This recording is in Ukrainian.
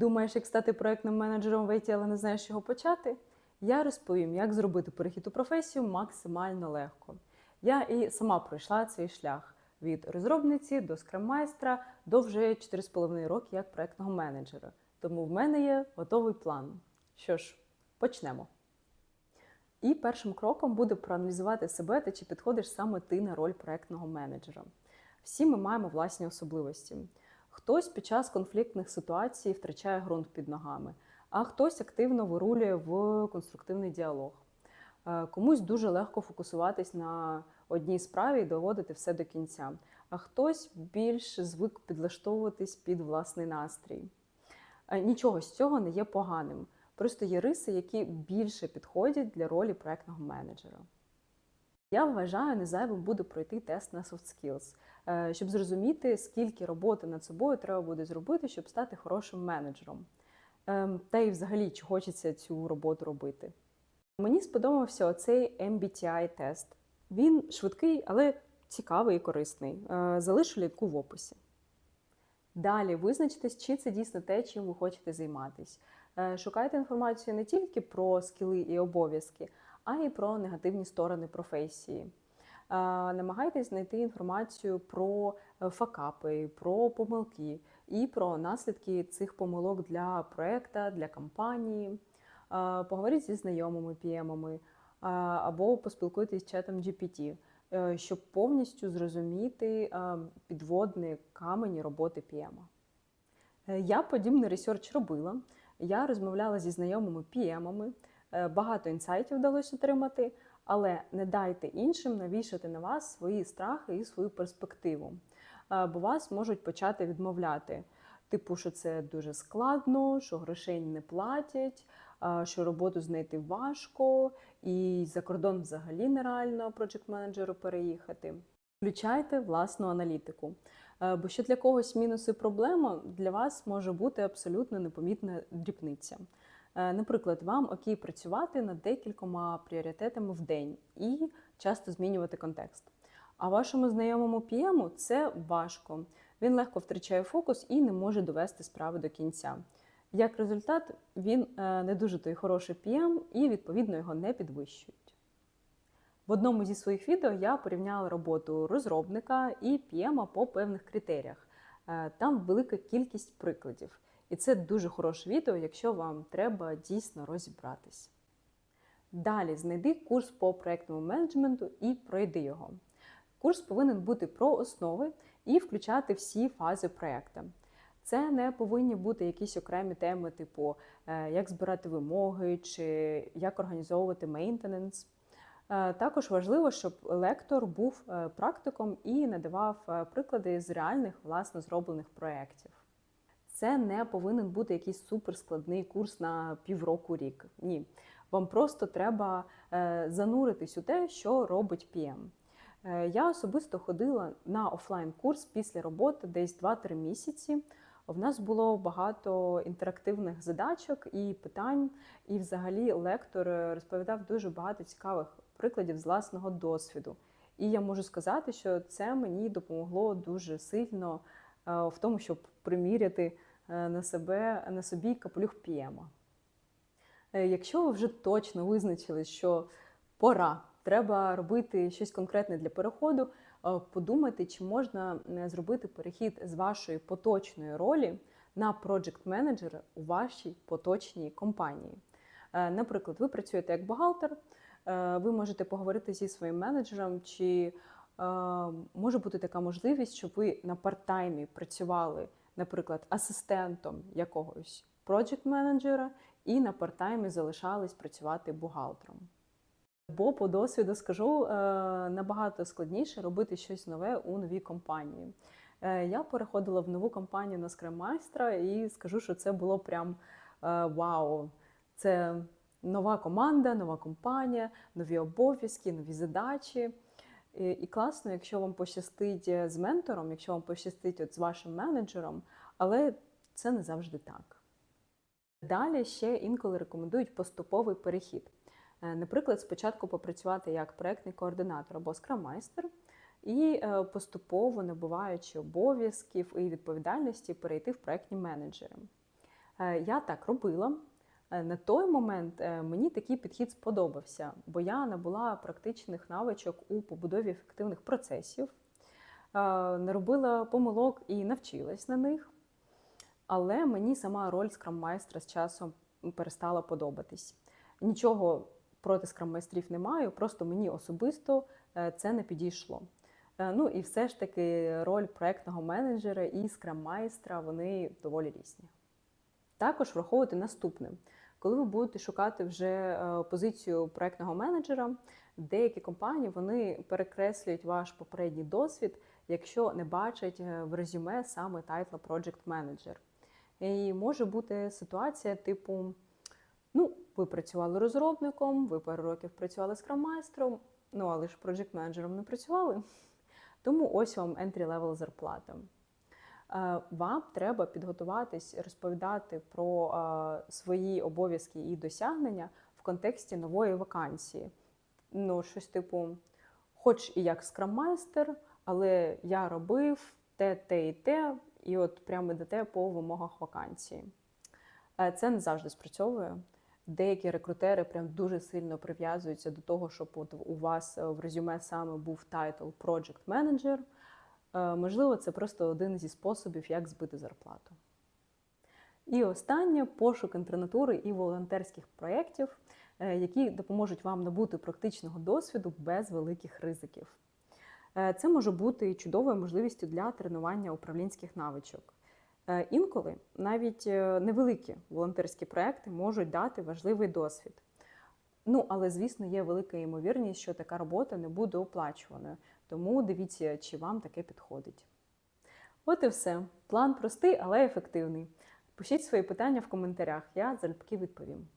Думаєш, як стати проектним менеджером в IT, але не знаєш, чого почати? Я розповім, як зробити перехід у професію максимально легко. Я і сама пройшла цей шлях від розробниці до скраммайстра до вже 4,5 роки як проектного менеджера. Тому в мене є готовий план. Що ж, почнемо. І першим кроком буде проаналізувати себе та чи підходиш саме ти на роль проектного менеджера. Всі ми маємо власні особливості. Хтось під час конфліктних ситуацій втрачає ґрунт під ногами, а хтось активно вирулює в конструктивний діалог. Е, Комусь дуже легко фокусуватись на одній справі і доводити все до кінця, а хтось більш звик підлаштовуватись під власний настрій. Е, Нічого з цього не є поганим. Просто є риси, які більше підходять для ролі проектного менеджера. Я вважаю, не зайвим буде пройти тест на soft skills, е, щоб зрозуміти, скільки роботи над собою треба буде зробити, щоб стати хорошим менеджером. Ем, Та й взагалі, чи хочеться цю роботу робити. Мені сподобався оцей MBTI-тест. Він швидкий, але цікавий і корисний. Е, Залишу лінку в описі. Далі визначтесь, чи це дійсно те, чим ви хочете займатися. Е, Шукайте інформацію не тільки про скіли і обов'язки, а й про негативні сторони професії. Намагайтесь знайти інформацію про е, факапи, про помилки і про наслідки цих помилок для проекта, для компанії. Поговоріть зі знайомими е, або поспілкуйтесь з чатом GPT, е, щоб повністю зрозуміти е, підводні камені роботи. Е, Я подібний ресерч робила. Я розмовляла зі знайомими е, багато інсайтів вдалося отримати, але не дайте іншим навішати на вас свої страхи і свою перспективу. Е, Бо вас можуть почати відмовляти. Типу, що це дуже складно, що грошей не платять, е, що роботу знайти важко, і за кордон взагалі нереально проджект-менеджеру переїхати. Включайте власну аналітику. Е, Бо що для когось мінус і проблема, для вас може бути абсолютно непомітна дрібниця. Е, Наприклад, вам окей працювати над декількома пріоритетами в день і часто змінювати контекст. А вашому знайомому PM це важко. Він легко втрачає фокус і не може довести справи до кінця. Як результат, він е, не дуже той хороший PM і, відповідно, його не підвищують. В одному зі своїх відео я порівняла роботу розробника і PM по певних критеріях. Е, Там велика кількість прикладів. І це дуже хороше відео, якщо вам треба дійсно розібратись. Далі знайди курс по проектному менеджменту і пройди його. Курс повинен бути про основи і включати всі фази проекту. Це не повинні бути якісь окремі теми, типу е, як збирати вимоги чи як організовувати мейнтененс. Е, Також важливо, щоб лектор був е, практиком і надавав приклади з реальних власно зроблених проєктів. Це не повинен бути якийсь суперскладний курс на півроку рік. Ні. Вам просто треба е, зануритись у те, що робить PM. Е, Я особисто ходила на офлайн-курс після роботи десь 2-3 місяці. В нас було багато інтерактивних задачок і питань, і взагалі лектор е, розповідав дуже багато цікавих прикладів з власного досвіду. І я можу сказати, що це мені допомогло дуже сильно в тому, щоб приміряти на себе на собі капелюх п'єма. Е, Якщо ви вже точно визначили, що пора, треба робити щось конкретне для переходу, е, подумайте, чи можна е, зробити перехід з вашої поточної ролі на проджект менеджера у вашій поточній компанії. Е, Наприклад, ви працюєте як бухгалтер, е, ви можете поговорити зі своїм менеджером, чи е, може бути така можливість, щоб ви на парт-таймі працювали, наприклад, асистентом якогось проджект менеджера і на парт-таймі залишались працювати бухгалтером. Бо по досвіду скажу, е, набагато складніше робити щось нове у новій компанії. Е, Я переходила в нову компанію на скремайстра і скажу, що це було прям е, вау. Це нова команда, нова компанія, нові обов'язки, нові задачі. І, класно, якщо вам пощастить з ментором, якщо вам пощастить от з вашим менеджером, але це не завжди так. Далі ще інколи рекомендують поступовий перехід. Е, Наприклад, спочатку попрацювати як проектний координатор або скраммайстер, і е, поступово набуваючи обов'язків і відповідальності, перейти в проектні менеджери. Е, Я так робила. На той момент мені такий підхід сподобався, бо я набула практичних навичок у побудові ефективних процесів, не робила помилок і навчилась на них. Але мені сама роль скрам-майстра з часом перестала подобатись. Нічого проти скрам-майстрів не маю, просто мені особисто е, це не підійшло. Е, Ну і все ж таки роль проектного менеджера і скрам-майстра вони доволі різні. Також враховувати наступне. Коли ви будете шукати вже е, позицію проектного менеджера, деякі компанії вони перекреслюють ваш попередній досвід, якщо не бачать в резюме саме тайтла Project Manager. І може бути ситуація, типу: ну, ви працювали розробником, ви пару років працювали скрам-майстром, ну але ж project менеджером не працювали. Тому ось вам entry-level зарплата. Е, Вам треба підготуватись, розповідати про е, свої обов'язки і досягнення в контексті нової вакансії. Ну, щось типу, хоч і як скрам-майстер, але я робив те, те і те, і от прямо йдете по вимогах вакансії. Е, Це не завжди спрацьовує. Деякі рекрутери прям дуже сильно прив'язуються до того, щоб от у вас е, в резюме саме був тайтл Project Manager. Е, Можливо, це просто один зі способів, як збити зарплату. І останнє пошук інтернатури і волонтерських проєктів, які допоможуть вам набути практичного досвіду без великих ризиків. Е, Це може бути чудовою можливістю для тренування управлінських навичок. Е, Інколи навіть е, невеликі волонтерські проекти можуть дати важливий досвід. Ну, але, звісно, є велика ймовірність, що така робота не буде оплачуваною. Тому дивіться, чи вам таке підходить. От і все. План простий, але ефективний. Пишіть свої питання в коментарях, я залюбки відповім.